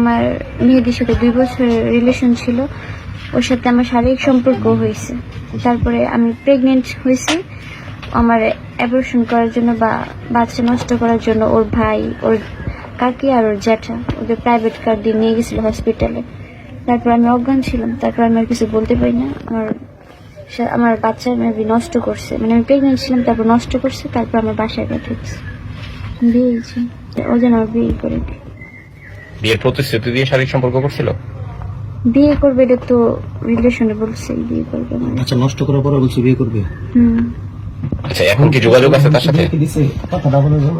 আমার মেয়েদের সাথে দুই বছরের রিলেশন ছিল। ওর সাথে আমার শারীরিক সম্পর্ক হয়েছে। তারপরে আমি প্রেগনেন্ট হয়েছি। আমার অ্যাবর্শন করার জন্য বা বাচ্চা নষ্ট করার জন্য ওর ভাই, ওর কাকি আর ওর জ্যাঠা ওদের প্রাইভেট কার দিয়ে নিয়ে গেছিল হসপিটালে তারপর আমি অজ্ঞান ছিলাম। তারপর আমি আর কিছু বলতে পারি না। আমার আমার বাচ্চা মেবি নষ্ট করছে। মানে আমি প্রেগনেন্ট ছিলাম, তারপর নষ্ট করছে। তারপর আমার বাসায় পাঠিয়েছে। বিয়ে হয়েছে ও যেন আমার বিয়ে করে। দেয়। বিয়ের প্রতিশ্রুতি দিয়ে শারীরিক সম্পর্ক করছিল? বিয়ে করবে এটা তো রিলেশনে বলছে বিয়ে করবে আমার আচ্ছা নষ্ট করার পরে বলছি বিয়ে করবে? হুম। আচ্ছা এখন কি যোগাযোগ আছে তার সাথে?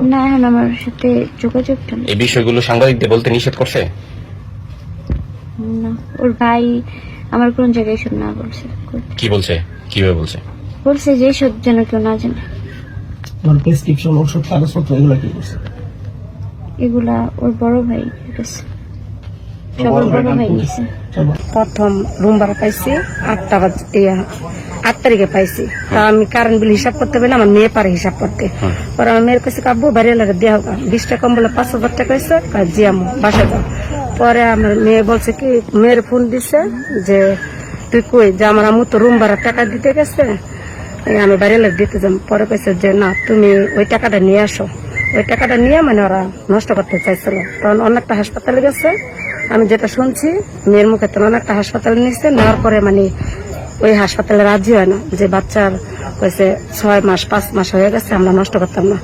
না এখন আমার সাথে যোগাযোগটা নেই। এই বিষয়গুলো সাংবাদিকদের বলতে নিষেধ করছে? না ওর ভাই আমার কোন জায়গায় এসব না বলছে। কি বলছে? কীভাবে বলছে? বলছে যে এসব যেন কেউ না জানে। প্রেসক্রিপশন ওষুধ কাগজপত্র এগুলো কি করছে এগুলা ওর বড় ভাই গেছে। প্রথম রুম ভাড়া পাইছি আটটা বাজ- আট তারিখে পাইছি। তা আমি কারেন্ট বিল হিসাব করতে পারি না আমার মেয়ে পারে হিসাব করতে। পরে আমার মেয়ের কাছে কাব্য বাড়ি লাগে দেওয়া হোক। বিশ টাকা কম বলে পাঁচ হাজার টাকা হয়েছে? জি আমো বাসা যাও। পরে আমার মেয়ে বলছে কি মেয়ের ফোন দিছে যে তুই কই? যে আমার আমু তো রুম ভাড়া টাকা দিতে গেছে আমি বাড়ি লাগে দিতে যাম পরে কইছে যে না তুমি ওই টাকাটা নিয়ে আসো। ওই টাকাটা নিয়ে মানে ওরা নষ্ট করতে চাইছিল। তখন অনেকটা হাসপাতালে গেছে। আমি যেটা শুনছি, মেয়ের মুখে তো অনেকটা হাসপাতালে নিচ্ছে নেওয়ার পরে মানে ওই হাসপাতালে রাজি হয় না যে বাচ্চার হয়েছে ছয় মাস, পাঁচ মাস হয়ে গেছে, আমরা নষ্ট করতাম না।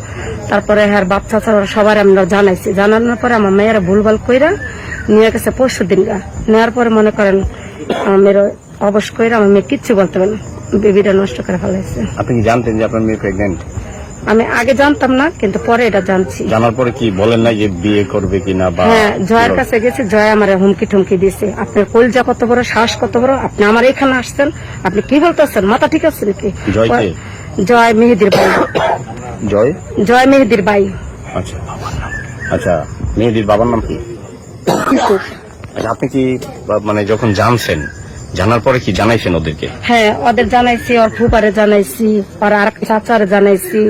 তারপরে হ্যাঁ বাচ্চা ছাড়া সবার আমরা জানাইছি। জানানোর পরে আমার মেয়েরা ভুলভাল কইরা নিয়ে গেছে পরশু দিন গা। নেওয়ার পরে মনে করেন আমার মেয়ের অবশ কইরা আমার মেয়ে কিচ্ছু বলতে পারে না। বেবিটা নষ্ট করে ফেলাইছে। আপনি কি জানতেন যে আপনার মেয়ে প্রেগনেন্ট আমি আগে জানতাম না কিন্তু পরে এটা জানছি। জানার পরে কি বলেন না যে বিয়ে করবে কিনা বা হ্যাঁ জয়ের কাছে গেছি জয় আমার হুমকি টুমকি দিছে। আপনার কলজা কত বড় শ্বাস কত বড় আপনি আমার এখানে আসছেন আপনি কি বলতেছেন? মাথা ঠিক আছে নাকি? জয় মেহেদির ভাই। জয়? জয় মেহেদির ভাই। আচ্ছা আচ্ছা মেয়েদির বাবার নাম কি? আচ্ছা আপনি কি মানে যখন জানছেন জানার পরে কি জানাইছেন ওদেরকে? হ্যাঁ ওদের জানাইছি ওর ফুপারে জানাইছি ওর আর চাচারে জানাইছি।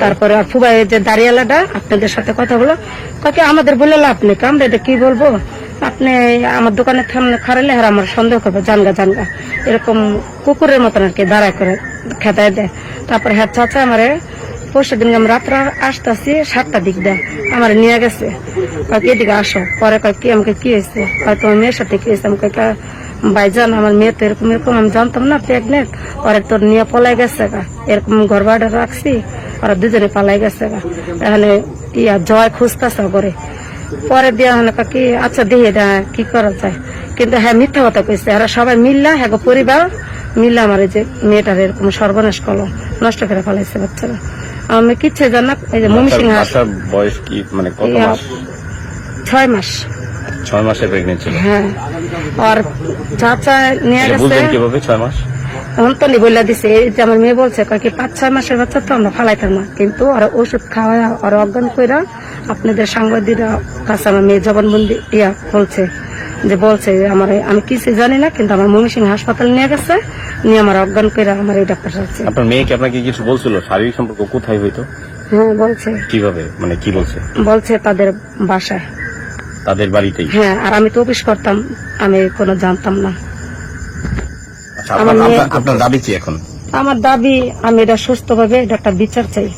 তারপরে? আর ফুবাই যে দাঁড়িয়ালাটা, আপনাদের সাথে কথা বলো কাকে আমাদের বলে লাভ নেই আমরা এটা কি বলব? আপনি আমার দোকানের সামনে খারালে আর আমার সন্দেহ করবে, জানগা জানগা। এরকম কুকুরের মতন আর কি দাঁড়ায় করে খেতায় দেয়। তারপরে হ্যাঁ চাচা আমারে, পরশু দিন আমি রাত্রে আসতেছি, সাতটা দিক দেয় আমার নিয়ে গেছে। কয়েক এদিকে আসো। পরে কয়েক কি, আমাকে কি হয়েছে? কয়, তোমার মেয়ের সাথে কি হয়েছে? আমাকে কা- ভাইজান, আমার মেয়ে তো এরকম এরকম, আমি জানতাম না প্রেগনেন্ট পরে তোর নিয়ে পলাই গেছে এরকম ঘর বাড়ি রাখছি ওরা দুজনে পালাই গেছে এখানে ইয়া জয় খুঁজতেছে করে পরে দিয়ে হলে কি আচ্ছা দিয়ে এটা কি করা যায়? কিন্তু হ্যাঁ মিথ্যা কথা কইছে। এরা সবাই মিললা হ্যাঁ পরিবার মিললা আমার যে মেয়েটার এরকম সর্বনাশ করল নষ্ট করে ফেলাইছে বাচ্চারা। আমি কিচ্ছে জান এই যে মমি সিং বাচ্চার বয়স কি মানে কত মাস? ছয় মাস। ছয় মাসের প্রেগনেন্ট ছিল? হ্যাঁ। আর চাচা নিয়ে গেছে কীভাবে ছয় মাস? অন্তনি বইলা দিছে এই যে আমার মেয়ে বলছে কয় কি পাঁচ ছয় মাসের বাচ্চা তো আমরা ফালাইতাম না কিন্তু আর ওষুধ খাওয়া আর অজ্ঞান কইরা আপনাদের সাংবাদিকরা কাছে আমার মেয়ে জবানবন্দি ইয়া বলছে যে বলছে আমার আমি কিছু জানি না কিন্তু আমার ময়মনসিংহ হাসপাতালে নিয়ে গেছে নিয়ে আমার অজ্ঞান কইরা আমার এই ডাক্তার সাথে আপনার মেয়ে কি আপনাকে কিছু বলছিল? শারীরিক সম্পর্ক কোথায় হইতো? হ্যাঁ বলছে। কীভাবে? মানে কি বলছে? বলছে তাদের বাসায়। তাদের বাড়িতেই? হ্যাঁ আর আমি তো অফিস করতাম আমি কোনো জানতাম না। আপনার মেয়ে- আপনার- দাবি কি এখন? আমার দাবি আমি এটা সুস্থভাবে এটা একটা বিচার চাই।